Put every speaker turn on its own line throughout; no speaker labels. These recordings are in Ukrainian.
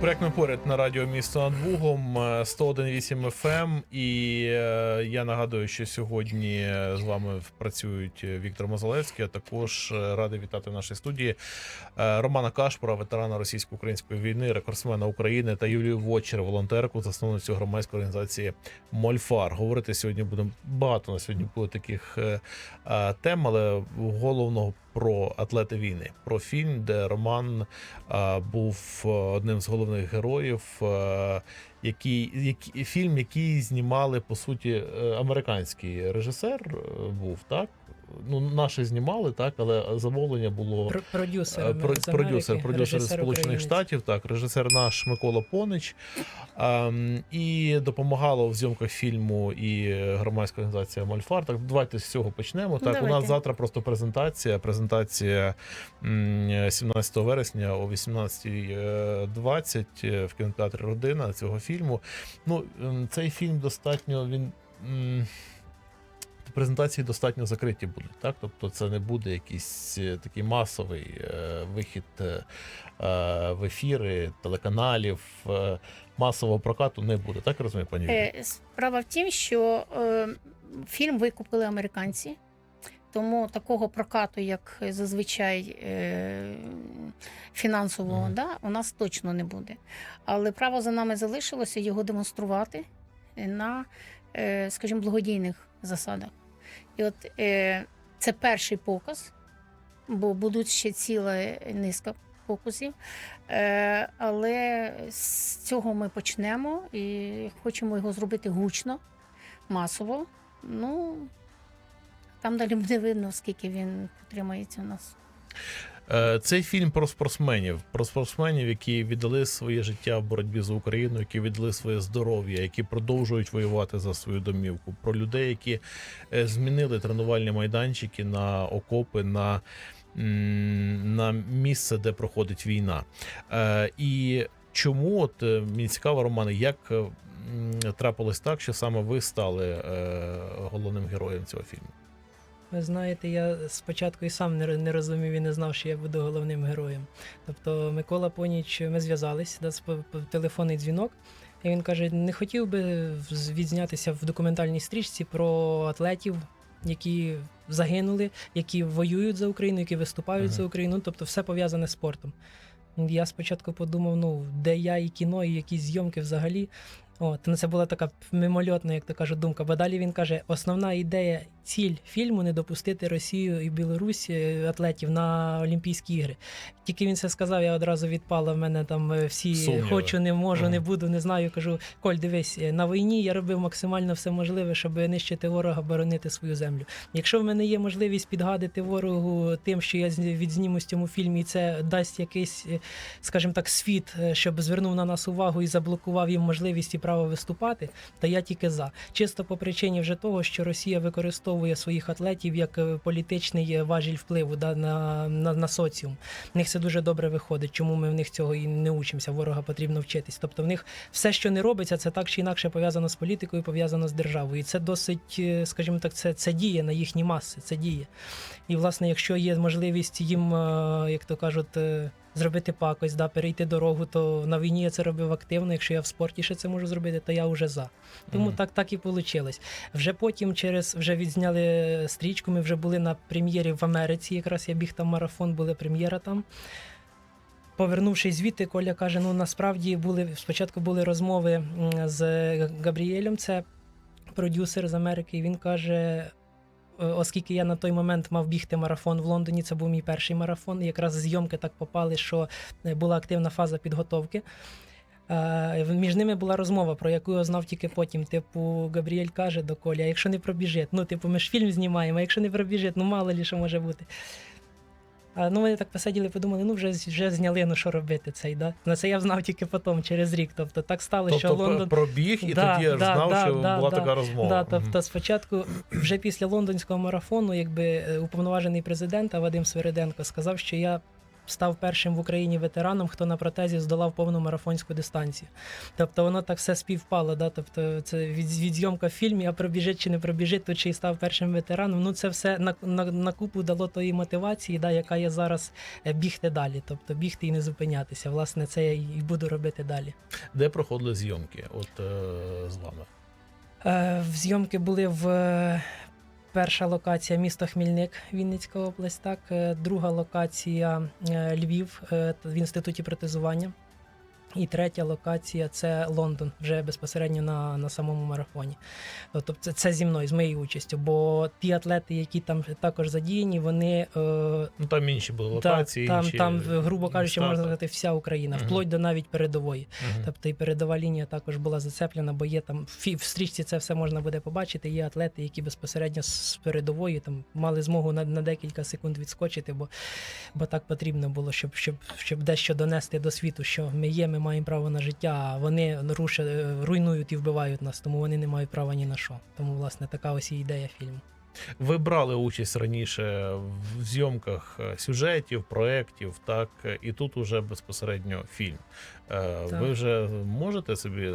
Проект ми поряд на радіо місто над Бугом е, 101.8 FM. І е, я нагадую, що сьогодні е, з вами працюють Віктор Мозалевський, а також е, радий вітати в нашій студії е, Романа Кашпора, ветерана російсько-української війни, рекордсмена України та Юлію Вочер, волонтерку, засновницю громадської організації Мольфар. Говорити сьогодні будемо багато на сьогодні було таких е, е, тем, але головного про атлети війни, про фільм, де Роман а, був е, одним з головних героїв, а, який, який фільм, який знімали по суті е, американський режисер е, був так. Ну, наші знімали, так, але замовлення було
Пр- продюсер,
Е, про-
з
продюсер, продюсер з Сполучених. Штатів, так, режисер наш Микола Понич. Ем, і допомагало в зйомках фільму і громадська організація Мольфар. Так, давайте з цього почнемо. Так, у нас завтра просто презентація. Презентація 17 вересня о 18.20 е, в кінотеатрі Родина цього фільму. Ну, цей фільм достатньо він. Презентації достатньо закриті будуть, так? Тобто це не буде якийсь е, такий масовий е, вихід е, в ефіри, телеканалів, масового прокату не буде, так я розумію, пані?
Справа в тім, що фільм викупили американці, тому такого прокату, як зазвичай фінансового,
Мгм.
да, у нас точно не буде. Але право за нами залишилося його демонструвати на, скажімо, благодійних засадах. І от е, це перший показ, бо будуть ще ціла низка показів. Е, але з цього ми почнемо і хочемо його зробити гучно, масово. Ну, там далі буде видно, скільки він потримається у нас.
Е, Цей фільм про спортсменів, про спортсменів, які віддали своє життя в боротьбі за Україну, які віддали своє здоров'я, які продовжують воювати за свою домівку, про людей, які е, змінили тренувальні майданчики на окопи, на, на місце, де проходить війна. Е, І чому от мені цікаво, Романе, як трапилось так, що саме ви стали головним героєм цього фільму?
Ви знаєте, я спочатку і сам не, розумів і не знав, що я буду головним героєм. Тобто Микола Поніч, ми зв'язались, да, по, по телефонний дзвінок. І він каже: не хотів би відзнятися в документальній стрічці про атлетів, які загинули, які воюють за Україну, які виступають
Ага.
за Україну. Тобто все пов'язане з спортом. Я спочатку подумав, ну, де я і кіно, і якісь зйомки взагалі. От, ну це була така мимольотна, як то кажуть, думка. Бо далі він каже: основна ідея, ціль фільму не допустити Росію і Білорусь е, атлетів на Олімпійські ігри. Тільки він це сказав, я одразу відпала. В мене там е, всі
Сумніви.
хочу, не можу, не буду, не знаю. Кажу, Коль, дивись, е, на війні я робив максимально все можливе, щоб нищити ворога, боронити свою землю. Якщо в мене є можливість підгадити ворогу тим, що я відзніму з цьому фільмі, і це дасть якийсь, скажімо так, світ, щоб звернув на нас увагу і заблокував їм можливість право виступати, то я тільки за. Чисто по причині вже того, що Росія використовує своїх атлетів як е, політичний е, важіль впливу да, на, на, на соціум. В них це дуже добре виходить. Чому ми в них цього і не учимося? Ворога потрібно вчитись. Тобто в них все, що не робиться, це так чи інакше пов'язано з політикою, пов'язано з державою. І це досить, е, скажімо так, це, це діє на їхні маси. Це діє. І, власне, якщо є можливість їм, як то кажуть, зробити пакость, да, перейти дорогу, то на війні я це робив активно. Якщо я в спорті ще це можу зробити, то я вже за. Тому
Мгм.
так, так і вийшло. Вже потім через вже відзняли стрічку. Ми вже були на прем'єрі в Америці. Якраз я біг там марафон, була прем'єра там. Повернувшись звідти, Коля каже: ну насправді були спочатку були розмови з Габріелем, це продюсер з Америки. І він каже: оскільки я на той момент мав бігти марафон в Лондоні, це був мій перший марафон. І якраз зйомки так попали, що е, була активна фаза підготовки. Е, Між ними була розмова, про яку я знав тільки потім. Типу, Габріель каже до Колі, а якщо не пробіжить, ну, типу, ми ж фільм знімаємо, а якщо не пробіжить, ну мало лі що може бути. А, ну, вони так посиділи, подумали, ну вже, вже зняли, ну що робити цей, да? На це я знав тільки потім, через рік. Тобто так сталося, що
Тобто
Лондон.
пробіг, і
Да,
тоді я
да,
знав,
да,
що
да,
була
да.
така розмова.
Да, тобто спочатку, вже після лондонського марафону, якби е, уповноважений президент Вадим Свириденко сказав, що я став першим в Україні ветераном, хто на протезі здолав повну марафонську дистанцію. Тобто воно так все співпало. Да? Тобто це від, від зйомка в фільмі, а пробіжить чи не пробіжить, то чи став першим ветераном. Ну це все на, на, на купу дало тої мотивації, да, яка є зараз е, бігти далі. Тобто бігти і не зупинятися. Власне, це я і буду робити далі.
Де проходили зйомки? От е, з вами.
Е, зйомки були в перша локація місто Хмільник, Вінницька область. Так, Е, друга локація е, Львів е, в інституті протезування. І третя локація це Лондон, вже безпосередньо на, на самому марафоні. Тобто це, це зі мною, з моєю участю. Бо ті атлети, які там також задіяні, вони е,
Ну там інші були
та-
локації.
там,
інші
там, грубо кажучи, можна сказати, вся Україна,
Мгм.
вплоть до навіть передової.
Мгм.
Тобто і передова лінія також була зацеплена, бо є там в стрічці це все можна буде побачити. Є атлети, які безпосередньо з передової там мали змогу на, на декілька секунд відскочити, бо, бо так потрібно було, щоб, щоб, щоб дещо донести до світу, що ми є, ми маємо право на життя, а вони рушать, руйнують і вбивають нас, тому вони не мають права ні на що. Тому, власне, така ось і ідея фільму.
Ви брали участь раніше в зйомках е, сюжетів, проєктів, так, і тут уже безпосередньо фільм. Е,
Так.
Ви вже можете собі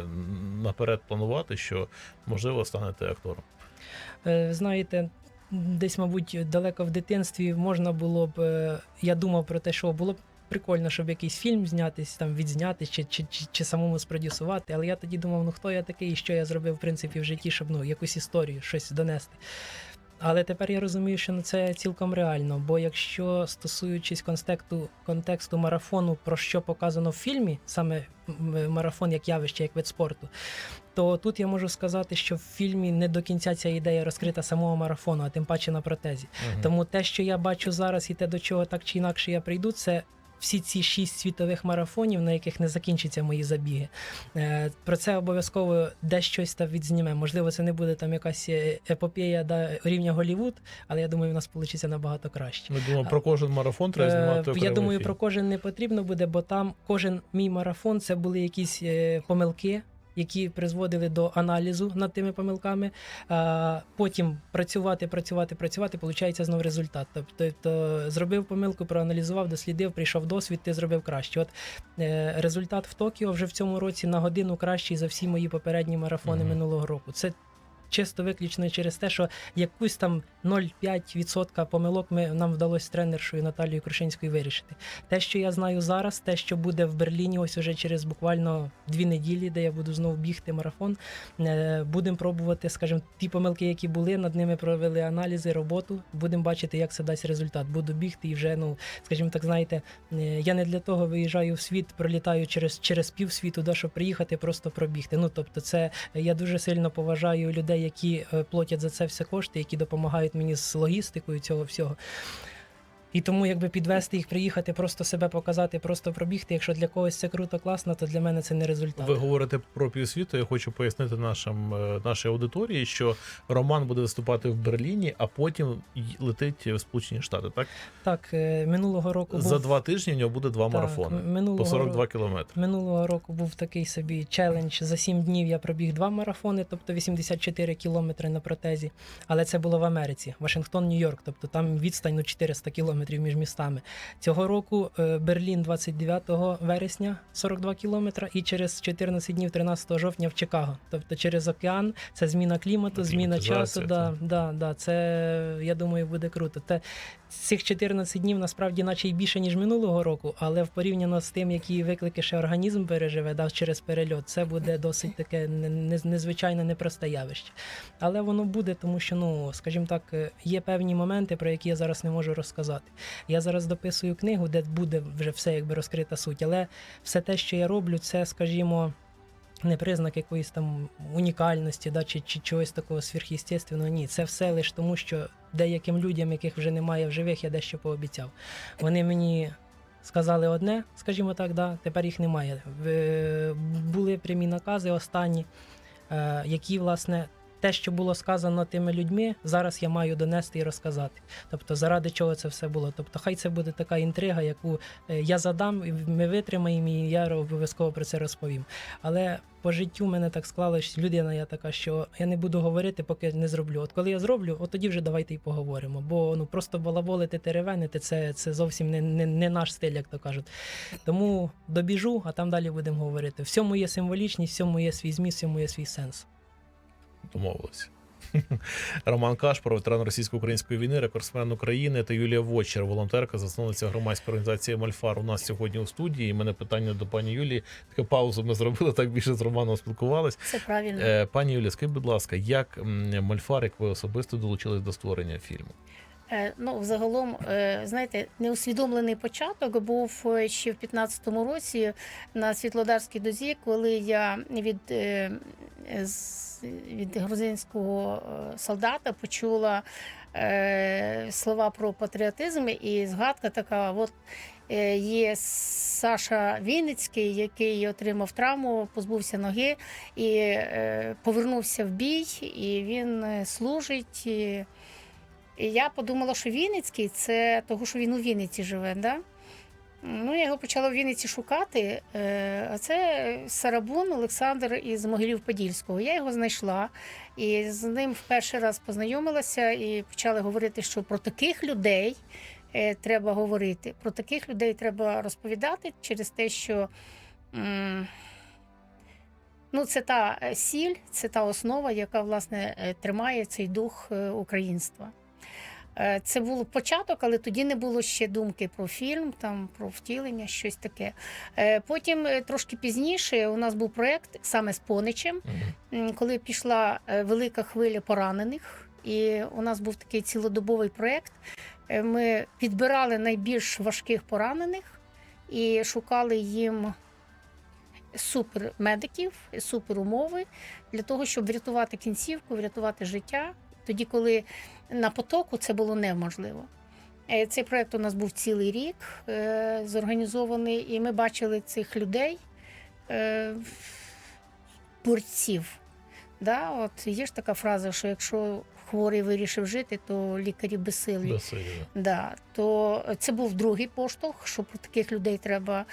наперед планувати, що можливо станете актором.
Е, Знаєте, десь, мабуть, далеко в дитинстві можна було б. е, Я думав про те, що було б прикольно, щоб якийсь фільм знятись, там відзнятись чи, чи, чи, чи самому спродюсувати. Але я тоді думав, ну хто я такий і що я зробив в принципі в житті, щоб ну якусь історію, щось донести. Але тепер я розумію, що ну, це цілком реально. Бо якщо стосуючись контексту, контексту марафону, про що показано в фільмі, саме марафон як явище, як вид спорту, то тут я можу сказати, що в фільмі не до кінця ця ідея розкрита самого марафону, а тим паче на протезі.
Мгм.
Тому те, що я бачу зараз, і те, до чого так чи інакше я прийду, це. Всі ці шість світових марафонів, на яких не закінчаться мої забіги, Е, про це обов'язково десь щось там відзніме. Можливо, це не буде там якась епопія епопея да, рівня Голівуд, але я думаю, в нас вийде набагато краще.
Ми думаємо, про кожен марафон треба
Е,
знімати.
Я думаю,
фільм.
про кожен не потрібно буде, бо там кожен мій марафон це були якісь е, помилки. Які призводили до аналізу над тими помилками, потім працювати, працювати, працювати, получається знов результат. Тобто, то зробив помилку, проаналізував, дослідив, прийшов досвід, ти зробив краще. От е, результат в Токіо вже в цьому році на годину кращий за всі мої попередні марафони
Мгм.
минулого року. Це чисто виключно через те, що якусь там 0,5% помилок ми нам вдалося тренершою Наталією Крушинською вирішити. Те, що я знаю зараз, те, що буде в Берліні, ось уже через буквально дві неділі, де я буду знову бігти марафон. е, Будемо пробувати, скажімо, ті помилки, які були, над ними провели аналізи, роботу. Будемо бачити, як це дасть результат. Буду бігти і вже, ну скажімо так, знаєте, е, я не для того виїжджаю в світ, пролітаю через, через півсвіту, да, щоб приїхати, просто пробігти. Ну тобто, це я дуже сильно поважаю людей, які е, платять за це все кошти, які допомагають мені з логістикою цього всього. І тому, якби підвести їх, приїхати, просто себе показати, просто пробігти. Якщо для когось це круто, класно, то для мене це не результат.
Ви говорите про півсвіту. Я хочу пояснити нашим е, нашій аудиторії, що Роман буде виступати в Берліні, а потім летить в Сполучені Штати. Так
Так, е, минулого року був
за два тижні у нього буде два
так,
марафони
минулого
по 42
року.
кілометри.
Минулого року був такий собі челендж. За 7 днів я пробіг два марафони, тобто 84 кілометри на протезі. Але це було в Америці, Вашингтон, Нью-Йорк. Тобто там відстань ну, 400 кілометрів між містами. Цього року е, Берлін 29 вересня 42 кілометри, і через 14 днів 13 жовтня в Чикаго. Тобто через океан це зміна клімату, зміна часу. Да, да, да, це я думаю буде круто. Те цих 14 днів насправді, наче й більше ніж минулого року, але в порівняно з тим, які виклики ще організм переживе да, через перельот, це буде досить таке не- не- незвичайне непросте явище. Але воно буде, тому що, ну скажімо так, е, є певні моменти, про які я зараз не можу розказати. Я зараз дописую книгу, де буде вже все якби розкрита суть, але все те, що я роблю, це, скажімо. Не признак якоїсь там унікальності, да, чи, чи чогось такого сверхъестественного. Ні, це все лише тому, що деяким людям, яких вже немає в живих, я дещо пообіцяв. Вони мені сказали одне, скажімо так, да, тепер їх немає. Були прямі накази останні, е, які, власне, те, що було сказано тими людьми, зараз я маю донести і розказати. Тобто, заради чого це все було. Тобто, хай це буде така інтрига, яку е, я задам, ми витримаємо, і я обов'язково про це розповім. Але по життю мене так склалось, людина я така, що я не буду говорити, поки не зроблю. От коли я зроблю, от тоді вже давайте і поговоримо. Бо ну просто балаболити, теревенити це, це зовсім не, не, не наш стиль, як то кажуть. Тому добіжу, а там далі будемо говорити. Всьому є символічність, всьому є свій зміст, всьому є свій сенс.
Домовилися. Роман Кашпар, ветеран російсько-української війни, рекордсмен України та Юлія Вочер, волонтерка, засновниця громадської організації Мальфар. У нас сьогодні у студії. І мене питання до пані Юлії. Таке паузу ми зробили, так більше з Романом спілкувалися.
Це правильно.
Е, Пані Юлія, скажіть, будь ласка, як Мальфар, як ви особисто долучились до створення фільму?
Е, Ну, взагалом, е, знаєте, неусвідомлений початок був е, ще в 15-му році на Світлодарській дозі, коли я від, від грузинського солдата почула слова про патріотизм і згадка така: от є Саша Вінницький, який отримав травму, позбувся ноги і повернувся в бій, і він служить. І, я подумала, що Вінницький це того, що він у Вінниці живе. Да? Ну, я його почала в Вінниці шукати. е, А це Сарабун Олександр із Могилів-Подільського. Я його знайшла і з ним в перший раз познайомилася і почали говорити, що про таких людей е, треба говорити. Про таких людей треба розповідати через те, що. Ну, це та сіль, це та основа, яка власне е, тримає цей дух українства. Е, Це був початок, але тоді не було ще думки про фільм, там про втілення, щось таке. Е, Потім е, трошки пізніше у нас був проєкт саме з Поничем, коли пішла велика хвиля поранених. І у нас був такий цілодобовий проєкт. Ми підбирали найбільш важких поранених і шукали їм супермедиків, суперумови для того, щоб врятувати кінцівку, врятувати життя. Тоді, коли на потоку це було неможливо. Е, Цей проект у нас був цілий рік е, зорганізований, і ми бачили цих людей, е, борців. Да? От є ж така фраза, що якщо хворий вирішив жити, то лікарі безсилі.
Безсилі, да.
Да, то це був другий поштовх, що про таких людей треба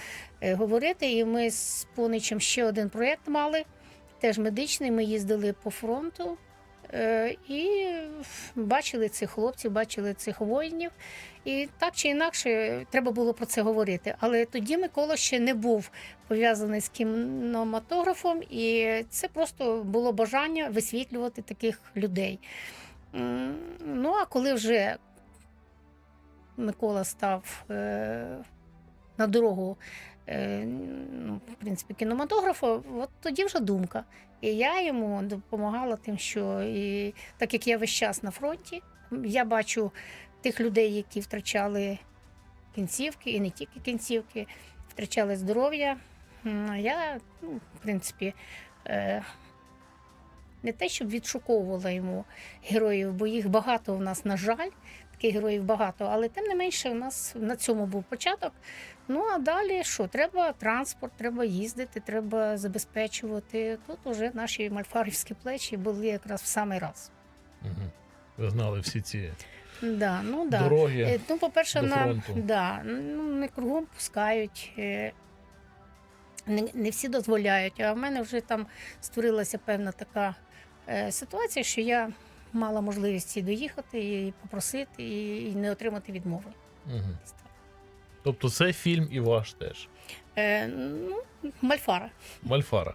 говорити. І ми з Поничем ще один проєкт мали, теж медичний. Ми їздили по фронту і бачили цих хлопців, бачили цих воїнів. І так чи інакше треба було про це говорити. Але тоді Микола ще не був пов'язаний з кінематографом, і це просто було бажання висвітлювати таких людей. Ну а коли вже Микола став е, на дорогу, е, ну, в принципі, кінематографа, от тоді вже думка. І я йому допомагала тим, що і, так як я весь час на фронті, я бачу тих людей, які втрачали кінцівки, і не тільки кінцівки, втрачали здоров'я. Я, ну, в принципі, е, не те, щоб відшуковувала йому героїв, бо їх багато у нас, на жаль, таких героїв багато, але тим не менше, у нас на цьому був початок. Ну а далі що? Треба транспорт, треба їздити, треба забезпечувати. Тут уже наші мальфарівські плечі були якраз в самий раз.
Мгм. Ви знали всі ці
Да, ну, да.
дороги.
Е, Ну, по-перше,
до
на, да, ну, не кругом пускають. е, Не, не всі дозволяють. А в мене вже там створилася певна така е, ситуація, що я можливість і доїхати, і попросити, і, не отримати відмови.
Мгм. Тобто це фільм і ваш теж.
Е, ну, Мальфара.
Мальфара.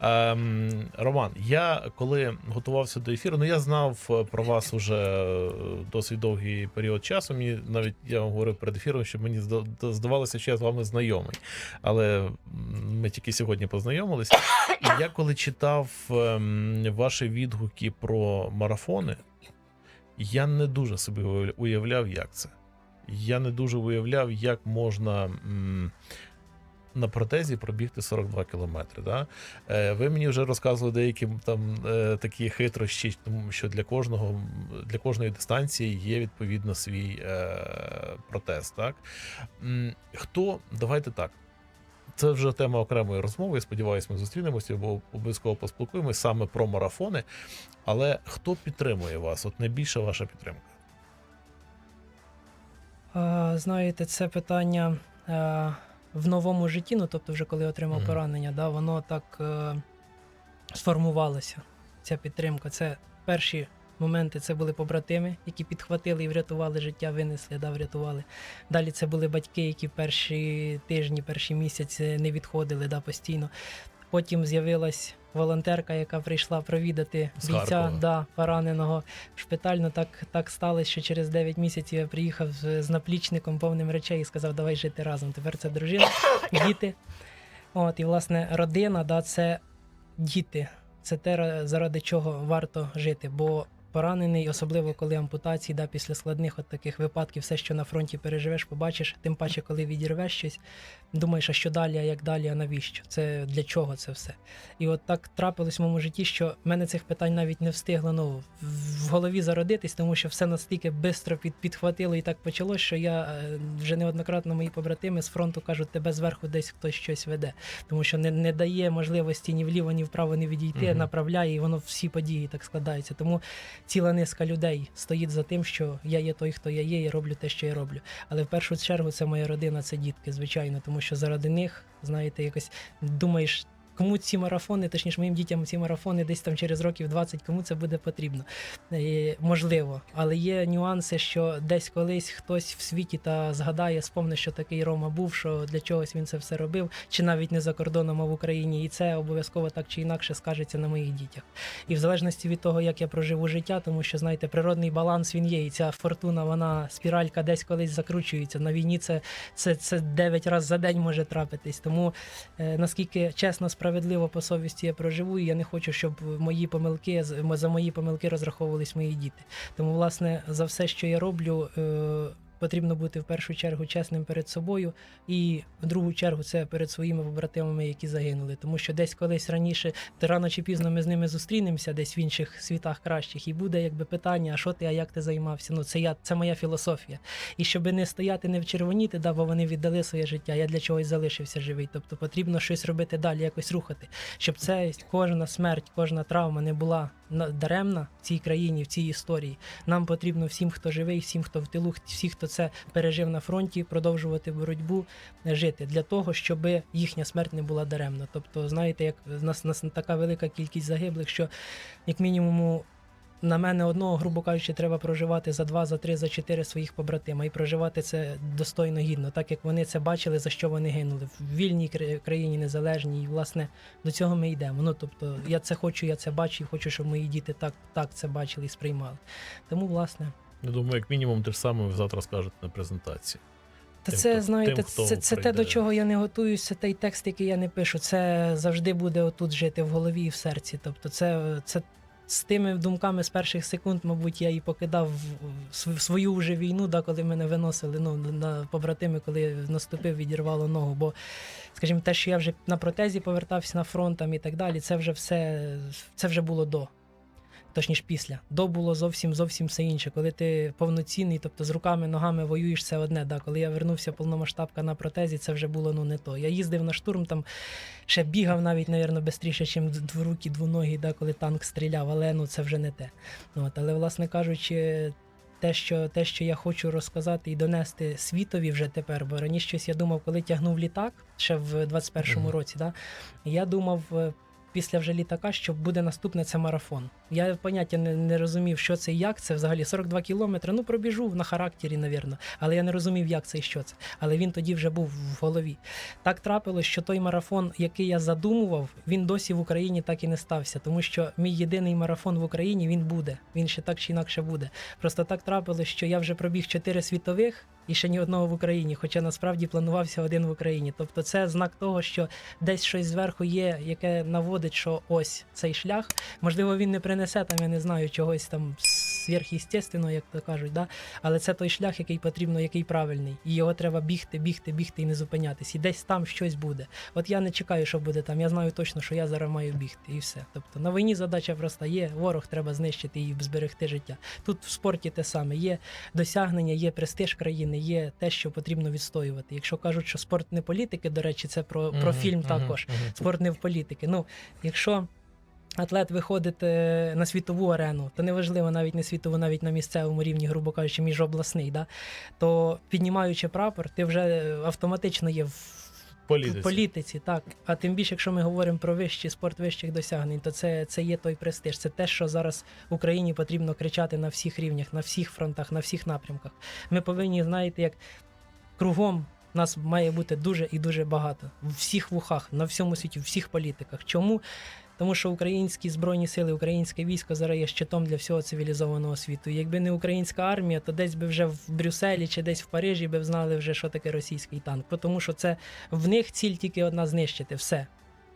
Ем, Роман, я коли готувався до ефіру, ну я знав е, про вас уже е, досить довгий період часу. Мені навіть я вам говорив перед ефіром, що мені здавалося, що я з вами знайомий. Але ми тільки сьогодні познайомилися. І я коли читав ем, ваші відгуки про марафони, я не дуже собі уявляв, як це. Я не дуже уявляв, як можна. м, на протезі пробігти 42 кілометри. Да? Е, ви мені вже розказували деякі там е, такі хитрощі, тому що для кожного для кожної дистанції є відповідно свій е, протез. Так? Хто, давайте так. Це вже тема окремої розмови. Сподіваюсь, ми зустрінемося, бо обов'язково поспілкуємося саме про марафони. Але хто підтримує вас? От найбільша ваша підтримка?
А, знаєте, це питання в новому житті, ну тобто, вже коли отримав
Мгм.
поранення, да, воно так е, сформувалося. Ця підтримка. Це перші моменти, це були побратими, які підхватили і врятували життя, винесли, да, врятували. Далі це були батьки, які перші тижні, перші місяці не відходили да, постійно. Потім з'явилась волонтерка, яка прийшла провідати
З
бійця да, пораненого в шпиталь. Ну так, так сталося, що через 9 місяців я приїхав з, з наплічником повним речей і сказав, давай жити разом. Тепер це дружина, діти. От, і власне родина, да, це діти. Це те, заради чого варто жити. Бо поранений, особливо коли ампутації, да, після складних от таких випадків, все, що на фронті переживеш, побачиш, тим паче, коли відірвеш щось, думаєш, а що далі, а як далі, а навіщо? Це для чого це все? І от так трапилось в моєму житті, що в мене цих питань навіть не встигло ну, в- голові зародитись, тому що все настільки швидко під, підхватило і так почалось, що я е, вже неоднократно мої побратими з фронту кажуть, тебе зверху десь хтось щось веде, тому що не, не дає можливості ні вліво, ні вправо не відійти,
Мгм.
направляє, і воно всі події так складаються. Тому ціла низка людей стоїть за тим, що я є той, хто я є, і роблю те, що я роблю. Але в першу чергу це моя родина, це дітки, звичайно, тому що заради них, знаєте, якось думаєш. Кому ці марафони, точніше, моїм дітям ці марафони десь там через років 20, кому це буде потрібно? Е, можливо, але є нюанси, що десь колись хтось в світі та згадає, спомне, що такий Рома був, що для чогось він це все робив, чи навіть не за кордоном, а в Україні, і це обов'язково так чи інакше скажеться на моїх дітях. І в залежності від того, як я проживу життя, тому що знаєте, природний баланс він є, і ця фортуна, вона спіралька десь колись закручується. На війні це, це, це 9 разів за день може трапитись. Тому е, наскільки чесно, справедливо по совісті я проживу, і я не хочу, щоб мої помилки за мої помилки розраховувались мої діти. Тому, власне, за все, що я роблю. Потрібно бути в першу чергу чесним перед собою, і в другу чергу це перед своїми побратимами, які загинули. Тому що десь колись раніше, рано чи пізно ми з ними зустрінемося десь в інших світах кращих, і буде якби питання: а що ти, а як ти займався? Ну це я, це моя філософія. І щоб не стояти, не вчервоніти, да, бо вони віддали своє життя. Я для чогось залишився живий. Тобто потрібно щось робити далі, якось рухати, щоб це кожна смерть, кожна травма не була на- даремна в цій країні, в цій історії. Нам потрібно всім, хто живий, всім, хто в тилу, всі, хто це пережив на фронті, продовжувати боротьбу, е, жити для того, щоб їхня смерть не була даремна. Тобто, знаєте, як в нас, нас така велика кількість загиблих, що як мінімум. На мене одного, грубо кажучи, треба проживати за два, за три, за чотири своїх побратима і проживати це достойно гідно, так як вони це бачили, за що вони гинули в вільній країні незалежній. І власне до цього ми йдемо. Ну тобто, я це хочу, я це бачу, і хочу, щоб мої діти так, так це бачили і сприймали. Тому, власне,
Я думаю, як мінімум, те ж саме ви завтра скажете на презентації.
Та
Тим,
це
хто-
знаєте,
тим,
це, це те, до чого я не готуюся, той текст, який я не пишу. Це завжди буде отут жити в голові і в серці. Тобто, це, це з тими думками з перших секунд, мабуть, я і покидав свою вже війну, да, коли мене виносили ну, на побратими, коли наступив, відірвало ногу. Бо, скажімо, те, що я вже на протезі повертався на фронт там, і так далі, це вже все це вже було до. Точніше, після. До було зовсім зовсім все інше. Коли ти повноцінний, тобто з руками, ногами воюєш, це одне. Да. Коли я вернувся повномасштабка на протезі, це вже було ну не то. Я їздив на штурм, там ще бігав навіть, навірно, швидше, ніж дворукі, двоногі, да, коли танк стріляв, але ну це вже не те. От, але, власне кажучи. Те що, те, що я хочу розказати і донести світові вже тепер, бо раніше щось я думав, коли тягнув літак ще в 21-му
Мгм.
році, да, я думав е, після вже літака, що буде наступне це марафон. Я поняття не, не розумів, що це і як це взагалі 42 кілометри. Ну пробіжу на характері, навірно. Але я не розумів, як це і що це. Але він тоді вже був в голові. Так трапилось, що той марафон, який я задумував, він досі в Україні так і не стався, тому що мій єдиний марафон в Україні він буде. Він ще так чи інакше буде. Просто так трапилось, що я вже пробіг чотири світових. І ще ні одного в Україні, хоча насправді планувався один в Україні. Тобто це знак того, що десь щось зверху є, яке наводить, що ось цей шлях. Можливо, він не принесе там, я не знаю, чогось там с- сверхъестественного, як то кажуть. Да? Але це той шлях, який потрібно, який правильний. І його треба бігти, бігти, бігти і не зупинятись. І десь там щось буде. От я не чекаю, що буде там. Я знаю точно, що я зараз маю бігти, і все. Тобто на війні задача проста є. Ворог треба знищити і зберегти життя. Тут в спорті те саме є досягнення, є престиж країни, є те, що потрібно відстоювати. Якщо кажуть, що спорт не політики, до речі, це про, про
Мгм,
фільм
мгм,
також.
мгм.
Спорт не в політики. Ну, якщо атлет виходить е, на світову арену, то неважливо навіть не світову, навіть на місцевому рівні, грубо кажучи, міжобласний, да, то піднімаючи прапор, ти вже е, автоматично є в.
Політиці.
Політиці, так. А тим більше, якщо ми говоримо про вищий спорт вищих досягнень, то це, це є той престиж. Це те, що зараз Україні потрібно кричати на всіх рівнях, на всіх фронтах, на всіх напрямках. Ми повинні, знаєте, як кругом нас має бути дуже і дуже багато. В всіх вухах, на всьому світі, в всіх політиках. Чому? Тому що українські збройні сили, українське військо зараз є щитом для всього цивілізованого світу. Якби не українська армія, то десь би вже в Брюсселі чи десь в Парижі би знали вже, що таке російський танк. Тому що це в них ціль тільки одна знищити все.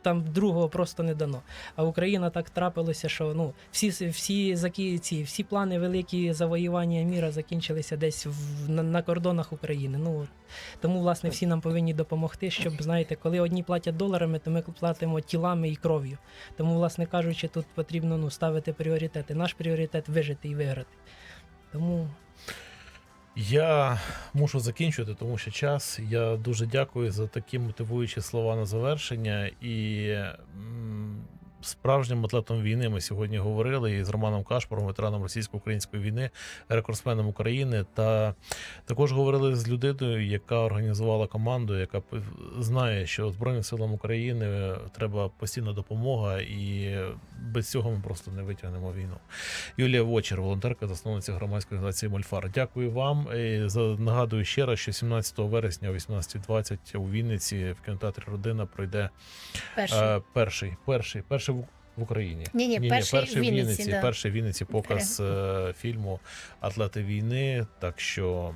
Там другого просто не дано. А Україна так трапилося, що ну всі всі закі, ці, всі плани великі завоювання міра закінчилися десь в, на, на кордонах України. Ну тому, власне, всі нам повинні допомогти, щоб знаєте, коли одні платять доларами, то ми платимо тілами і кров'ю. Тому, власне кажучи, тут потрібно ну ставити пріоритети. Наш пріоритет вижити і виграти. Тому
Я мушу закінчувати, тому що час. Я дуже дякую за такі мотивуючі слова на завершення. І справжнім атлетом війни ми сьогодні говорили і з Романом Кашпором, ветераном російсько-української війни, рекордсменом України. Та також говорили з людиною, яка організувала команду, яка знає, що Збройним силам України треба постійна допомога, і без цього ми просто не витягнемо війну. Юлія Вочер, волонтерка, засновниця громадської організації Мольфар. Дякую вам. І нагадую ще раз, що 17 вересня о 18.20 у Вінниці в кінотеатрі Родина пройде
Перший.
е, перший, перший, перший в в Україні.
Ні-ні, перший в
в
Вінниці,
Вінниці,
да.
перший в Вінниці показ е, фільму Атлети війни. Так що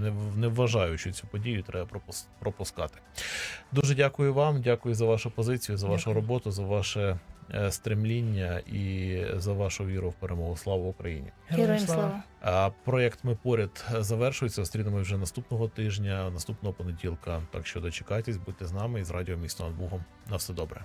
не, не вважаю, що цю подію треба пропускати. Дуже дякую вам, дякую за вашу позицію, за вашу
Дякую.
роботу, за ваше е, стремління і за вашу віру в перемогу. Слава Україні!
Героям слава.
А проєкт ми поряд завершується. Зустрінемось вже наступного тижня, наступного понеділка. Так що дочекайтесь, будьте з нами і з радіо місто над Богом. На все добре.